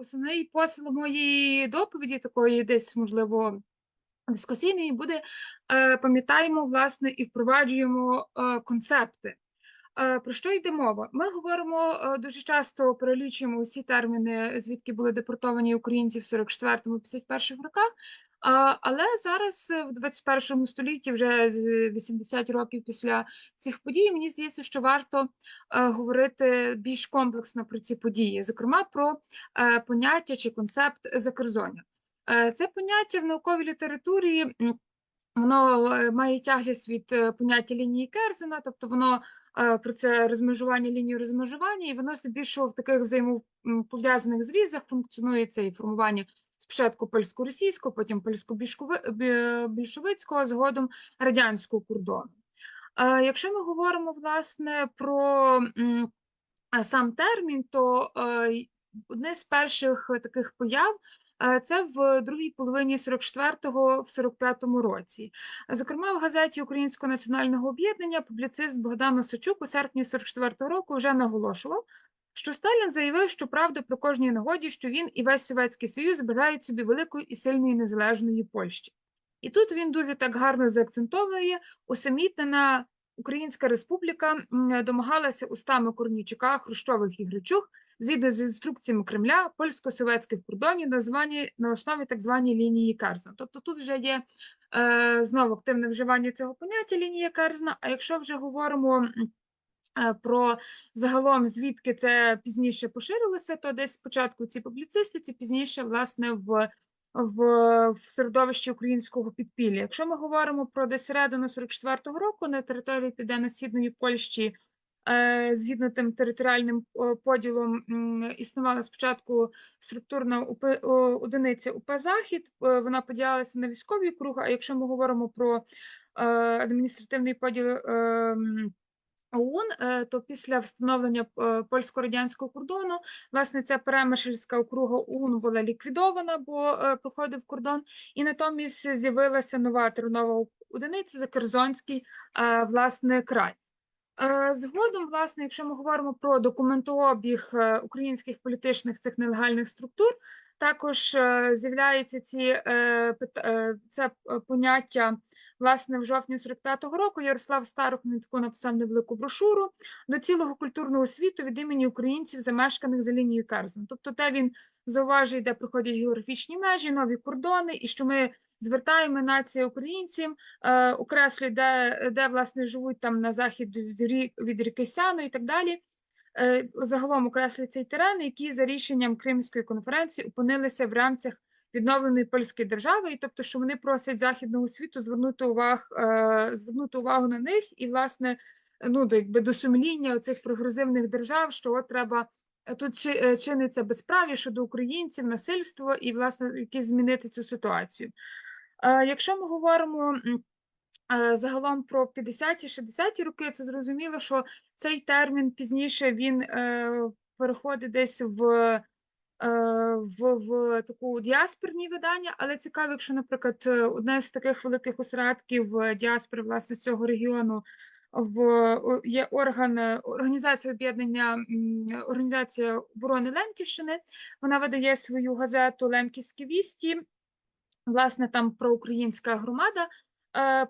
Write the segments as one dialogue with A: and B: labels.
A: основний посил моєї доповіді, такої десь, можливо, дискусійної, буде е, пам'ятаємо, власне, і впроваджуємо е, концепти. Е, Про що йде мова? Ми говоримо дуже часто перелічуємо усі терміни, звідки були депортовані українці в 44-51 роках. Але зараз е, в 21 столітті, вже з 80 років після цих подій, мені здається, що варто е, говорити більш комплексно про ці події, зокрема про е, поняття чи концепт закерзоння. Це поняття в науковій літературі. Воно має тяглість від поняття лінії Керзена, тобто воно про це розмежування лінії розмежування, і воно здебільшого в таких взаємопов'язаних зрізах функціонує це і формування спочатку польсько-російського, потім польсько-більшовицького, згодом радянського кордону. Якщо ми говоримо власне про сам термін, то е, одне з перших таких появ е, це в другій половині 44-го, в 45-му році. Зокрема, в газеті Українського національного об'єднання публіцист Богдан Осачук у серпні 44-го року вже наголошував, що Сталін заявив, що правда при кожній нагоді, що він і весь Совєтський Союз бажають собі великої і сильної незалежної Польщі. І тут він дуже так гарно заакцентовує усамітнена Українська Республіка домагалася устами Корнійчука, Хрущових і Гречук, згідно з інструкціями Кремля, польсько-совєтських кордонів, названі на основі так званої лінії Керзна. Тобто тут вже є е, знову активне вживання цього поняття лінія Керзна. А якщо вже говоримо про загалом, звідки це пізніше поширилося, то десь спочатку ці публіцистиці, пізніше, власне, в в, в середовищі українського підпілля. Якщо ми говоримо про десь середину 44-го року на території Південно-Східної Польщі, е, згідно тим територіальним е, поділом, існувала спочатку структурна УП, одиниця УП Захід, е, вона поділялася на військові округи, а якщо ми говоримо про е, адміністративний поділ е, ОУН, е, то після встановлення е, польсько-радянського кордону, власне, ця перемишльська округа ОУН була ліквідована, бо е, проходив кордон, і натомість з'явилася нова тернова одиниця Закерзонський, е, власне, край. Згодом, власне, якщо ми говоримо про документообіг українських політичних цих нелегальних структур, також з'являється ці це поняття власне в жовтні 45-го року. Ярослав таку написав невелику брошуру до цілого культурного світу від імені українців, замешканих за лінією Керзен. Тобто, те він зауважує, де проходять географічні межі, нові кордони, і що ми звертаємо націю українців, е, окреслює, де, де власне живуть там на захід від, рі, від ріки Сяну і так далі. Е, загалом окреслює цей терен, які за рішенням Кримської конференції опинилися в рамках відновленої польської держави, і тобто, що вони просять західного світу звернути увагу, е, звернути увагу на них і, власне, ну, до, якби до сумління цих прогресивних держав, що от треба. е, Тут чи- е, чиниться безправі щодо українців, насильство і, власне, якось змінити цю ситуацію. Якщо ми говоримо загалом про 50-ті, 60-ті роки, це зрозуміло, що цей термін пізніше він переходить десь в, в, в таку діаспорні видання, але цікаво, якщо, наприклад, е, одне з таких великих осередків е, діаспори власне цього регіону в є орган е, організація об'єднання організація оборони Лемківщини. Вона видає свою газету Лемківські вісті власне, там проукраїнська громада, е,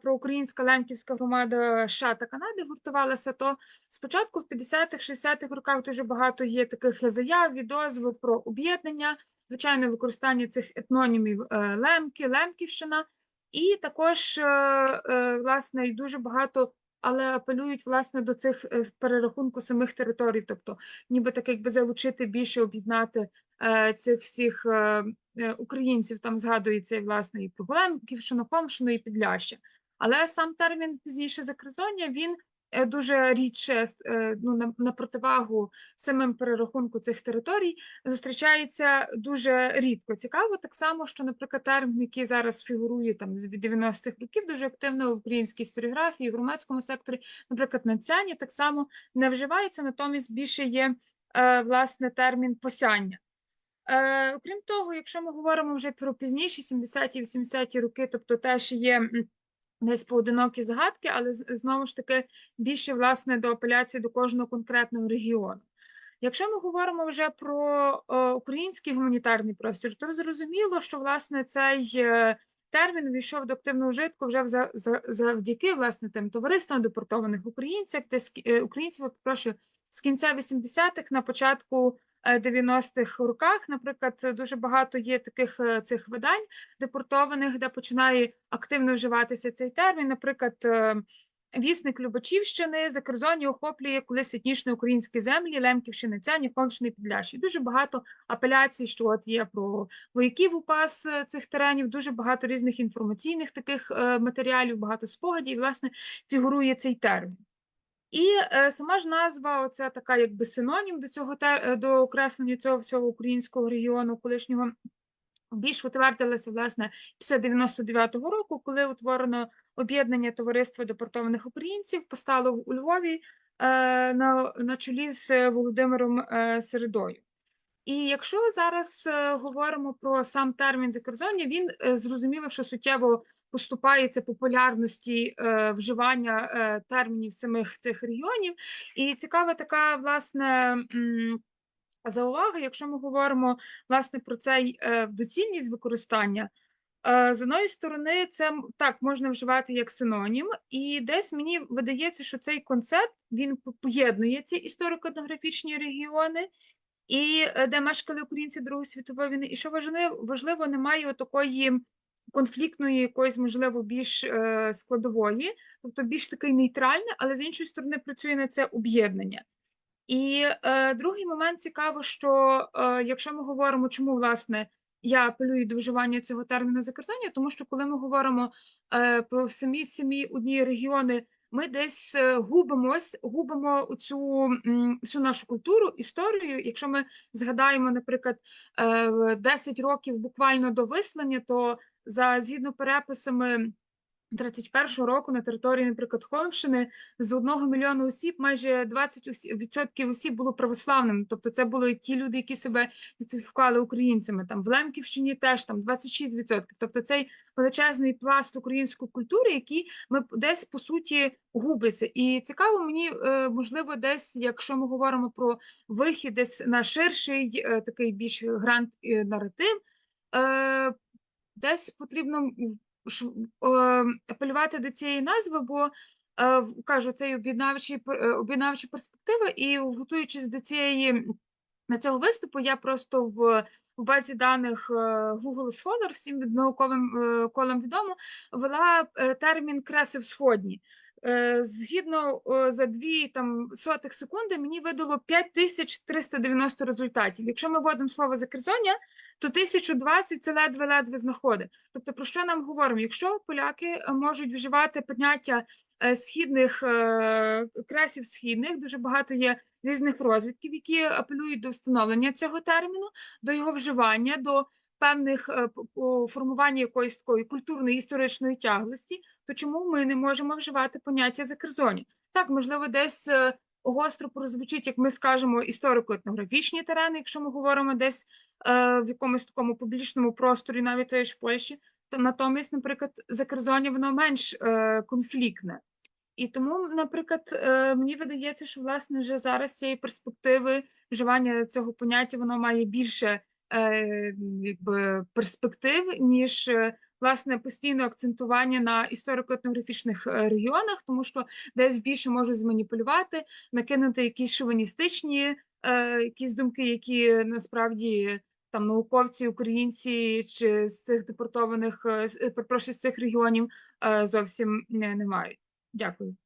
A: проукраїнська лемківська громада США та Канади гуртувалася, то спочатку в 50-х, 60-х роках дуже багато є таких заяв, відозв про об'єднання, звичайно, використання цих етнонімів е, Лемки, Лемківщина, і також, е, е, власне, дуже багато. Але апелюють власне до цих е, перерахунку самих територій, тобто, ніби так якби залучити більше об'єднати е, цих всіх е, е, українців там згадується і, власне і про комшину і Підляща. Але сам термін пізніше закризоння він дуже рідше е, ну, на, на противагу самим перерахунку цих територій зустрічається дуже рідко. Цікаво так само, що, наприклад, термін, який зараз фігурує там з 90-х років, дуже активно в українській історіографії, в громадському секторі, наприклад, на Цяні так само не вживається, натомість більше є е, власне термін посяння. Е, окрім того, якщо ми говоримо вже про пізніші 70-ті, 80-ті роки, тобто теж є десь поодинокі згадки, але знову ж таки більше власне до апеляції до кожного конкретного регіону. Якщо ми говоримо вже про е, український гуманітарний простір, то зрозуміло, що власне цей е, термін увійшов до активного вжитку вже за, за, завдяки власне тим товариствам депортованих українців, де е, українців, перепрошую, з кінця 80-х на початку 90-х роках, наприклад, дуже багато є таких е, цих видань депортованих, де починає активно вживатися цей термін. Наприклад, е, Вісник Любачівщини, Закерзоння охоплює колись етнічно українські землі, Лемківщини, Цянів, Холмщини, Підляші. Дуже багато апеляцій, що от є про вояків упас е, цих теренів, дуже багато різних інформаційних таких е, матеріалів, багато спогадів, власне, фігурує цей термін. І е, сама ж назва, оця така якби синонім до цього тер- е, до окреслення цього всього українського регіону колишнього більш утвердилася власне після 99-го року, коли утворено об'єднання товариства депортованих українців, постало у Львові е, на, на чолі з е, Володимиром е, Середою. І якщо зараз е, говоримо про сам термін закордоння, він е, зрозуміло, що суттєво поступається популярності е, вживання термінів самих цих регіонів. І цікава така, власне, заувага, якщо ми говоримо власне про цей доцільність використання. З одної сторони, це так можна вживати як синонім, і десь мені видається, що цей концепт він поєднує ці історико-етнографічні регіони, і е, де мешкали українці Другої світової війни. І що важливо, важливо, немає такої конфліктної, якоїсь, можливо, більш е, складової, тобто більш такий нейтральний, але з іншої сторони працює на це об'єднання. І е, другий момент цікаво, що е, якщо ми говоримо, чому власне я апелюю до вживання цього терміну закордоння, тому що коли ми говоримо е, про самі самі одні регіони, ми десь е, губимось, губимо цю всю нашу культуру, історію. Якщо ми згадаємо, наприклад, е, 10 років буквально до вислання, то за згідно переписами. 31-го року на території, наприклад, Холмщини з одного мільйону осіб майже 20% осіб було православними. Тобто це були ті люди, які себе ідентифікували українцями. Там в Лемківщині теж там 26%. Тобто цей величезний пласт української культури, який ми десь по суті губиться. І цікаво мені, е, можливо, десь, якщо ми говоримо про вихід десь на ширший е, такий більш грант е, наратив. Десь потрібно апелювати до цієї назви, бо е, кажу, це об'єднавчі е, об'єднавча перспектива, і готуючись до цієї на цього виступу, я просто в, в базі даних е, Google Scholar, всім від науковим колам відомо, ввела е, термін креси всходні. Згідно за дві там сотих секунди мені видало 5390 результатів. Якщо ми вводимо слово закерзоння, то 1020 це ледве-ледве знаходить. Тобто, про що нам говоримо? Якщо поляки е, можуть вживати поняття е, східних е, кресів східних, дуже багато є різних розвідків, які апелюють до встановлення цього терміну, до його вживання, до певних формування якоїсь такої культурної історичної тяглості, то чому ми не можемо вживати поняття закерзоні? Так, можливо, десь гостро прозвучить, як ми скажемо, історико-етнографічні терени, якщо ми говоримо десь е, в якомусь такому публічному просторі, навіть тої ж Польщі, то натомість, наприклад, закерзоння воно менш е, конфліктне. І тому, наприклад, е, мені видається, що власне вже зараз цієї перспективи вживання цього поняття воно має більше е, якби, перспектив, ніж е, власне постійне акцентування на історико-етнографічних е, регіонах, тому що десь більше можуть зманіпулювати, накинути якісь шовіністичні е, якісь думки, які насправді там науковці, українці чи з цих депортованих, прошу з- е, перепрошую, з цих регіонів е, зовсім не мають. Дякую.